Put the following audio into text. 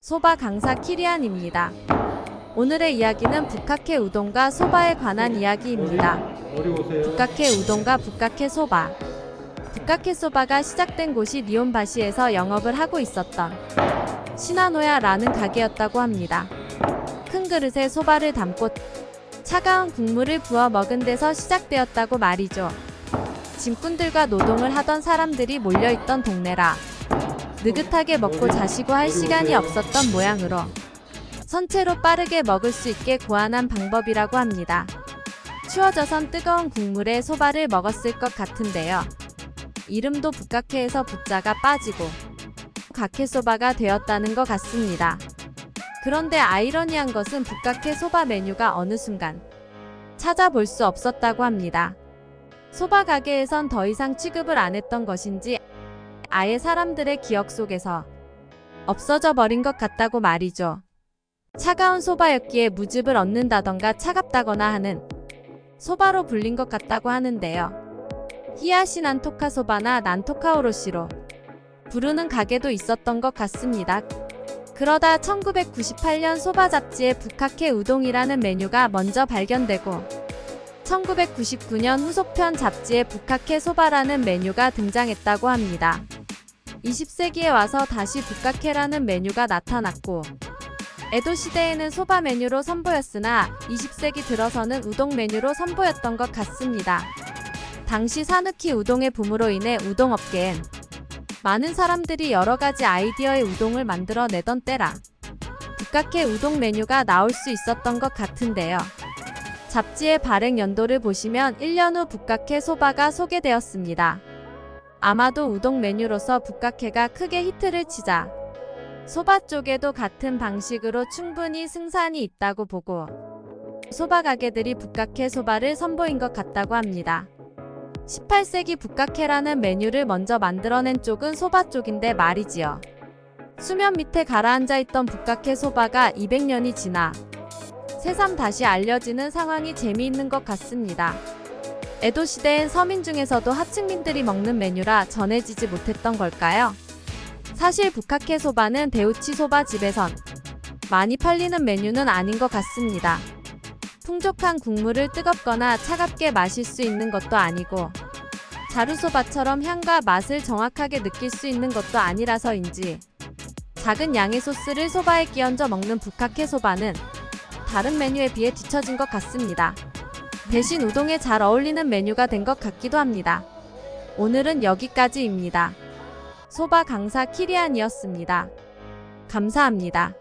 소바 강사 키리안입니다. 오늘의 이야기는 북카케 우동과 소바에 관한 이야기입니다. 북카케 우동과 북카케 소바. 북카케 소바가 시작된 곳이 니온바시에서 영업을 하고 있었던 시나노야라는 가게였다고 합니다. 큰 그릇에 소바를 담고 차가운 국물을 부어 먹은 데서 시작되었다고 말이죠. 짐꾼들과 노동을 하던 사람들이 몰려있던 동네라 느긋하게 먹고 자시고 할 시간이 없었던 모양으로 선체로 빠르게 먹을 수 있게 고안한 방법이라고 합니다. 추워져선 뜨거운 국물에 소바를 먹었을 것 같은데요. 이름도 북카케에서 부자가 빠지고 가케소바가 되었다는 것 같습니다. 그런데 아이러니한 것은 북카케 소바 메뉴가 어느 순간 찾아볼 수 없었다고 합니다. 소바 가게에선 더 이상 취급을 안 했던 것인지 아예 사람들의 기억 속에서 없어져 버린 것 같다고 말이죠. 차가운 소바였기에 무즙을 얻는다던가 차갑다거나 하는 소바로 불린 것 같다고 하는데요. 히야시 난토카 소바나 난토카 오로시로 부르는 가게도 있었던 것 같습니다. 그러다 1998년 소바 잡지에 북카케 우동이라는 메뉴가 먼저 발견되고 1999년 후속편 잡지에 북카케 소바라는 메뉴가 등장했다고 합니다. 20세기에 와서 다시 북카케라는 메뉴가 나타났고 에도 시대에는 소바 메뉴로 선보였으나 20세기 들어서는 우동 메뉴로 선보였던 것 같습니다. 당시 사누키 우동의 붐으로 인해 우동 업계엔 많은 사람들이 여러 가지 아이디어의 우동을 만들어 내던 때라 북카케 우동 메뉴가 나올 수 있었던 것 같은데요. 잡지의 발행 연도를 보시면 1년 후 북카케 소바가 소개되었습니다. 아마도 우동 메뉴로서 북카케가 크게 히트를 치자 소바 쪽에도 같은 방식으로 충분히 승산이 있다고 보고 소바 가게들이 북카케 소바를 선보인 것 같다고 합니다. 18세기 북카케라는 메뉴를 먼저 만들어낸 쪽은 소바 쪽인데 말이지요. 수면 밑에 가라앉아 있던 북카케 소바가 200년이 지나 새삼 다시 알려지는 상황이 재미있는 것 같습니다. 에도 시대엔 서민 중에서도 하층민들이 먹는 메뉴라 전해지지 못했던 걸까요? 사실 북카케 소바는 대우치 소바 집에선 많이 팔리는 메뉴는 아닌 것 같습니다. 풍족한 국물을 뜨겁거나 차갑게 마실 수 있는 것도 아니고 자루소바처럼 향과 맛을 정확하게 느낄 수 있는 것도 아니라서인지 작은 양의 소스를 소바에 끼얹어 먹는 북카케 소바는 다른 메뉴에 비해 뒤처진 것 같습니다. 대신 우동에 잘 어울리는 메뉴가 된 것 같기도 합니다. 오늘은 여기까지입니다. 소바 강사 키리안이었습니다. 감사합니다.